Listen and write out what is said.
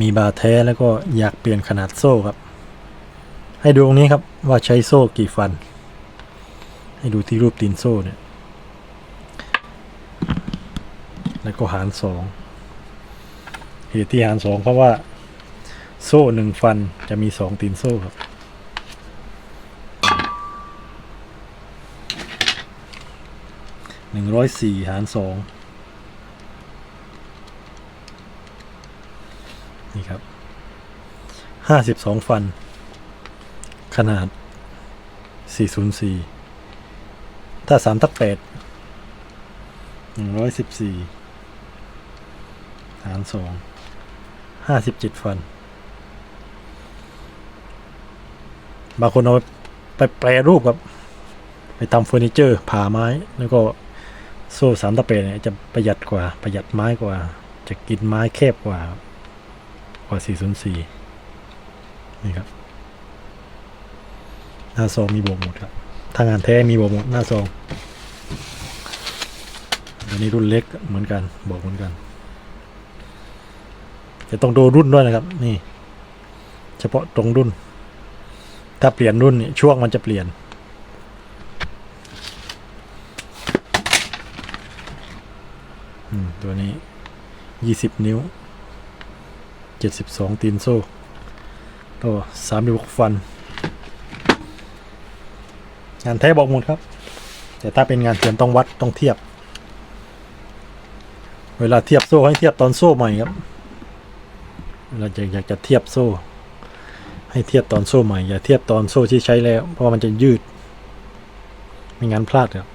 มีบาแท้แล้วก็อยากเปลี่ยนขนาดโซ่ครับ ให้ดูตรงนี้ครับว่าใช้โซ่กี่ฟัน ให้ดูที่รูปตีนโซ่เนี่ย แล้วก็หารสองเหตุที่หารสองเพราะว่า โซ่หนึ่งฟันจะมีสองตีนโซ่ครับหนึ่งร้อยสี่หารสอง นี่ครับห้าสิบสองฟัน ขนาดสี่ศูนย์สี่ถ้าสามทับแปดหนึ่งร้อยสิบสี่หารสองห้าสิบเจ็ดฟัน บางคนเอาไปแปรรูปครับ ไปทำเฟอร์นิเจอร์ผ่าไม้ แล้วก็โซ่สามตะเปเนี่ยจะประหยัดกว่าประหยัดไม้กว่า จะกินไม้แคบกว่า กว่า 404 นี่ครับ หน้าซองมีบวกหมดครับทางงานแท้มีบวกหมดหน้าซองอันนี้รุ่นเล็กเหมือนกันบอกเหมือนกัน จะต้องดูรุ่นด้วยนะครับ นี่ เฉพาะตรงรุ่น ถ้าเปลี่ยนรุ่นช่วงมันจะเปลี่ยนตัวนี้ยี่สิบนิ้ว เจ็ดสิบสองตีนโซ่ตัวสามสิบหกฟัน งานแท้บอกหมดครับ แต่ถ้าเป็นงานเทียมต้องวัดต้องเทียบ เวลาเทียบโซ่ให้เทียบตอนโซ่ใหม่ครับเวลาจะอยากจะเทียบโซ่ ให้เทียบตอนโซ่ใหม่ อย่าเทียบตอนโซ่ที่ใช้แล้ว เพราะมันจะยืด ไม่งั้นพลาดครับ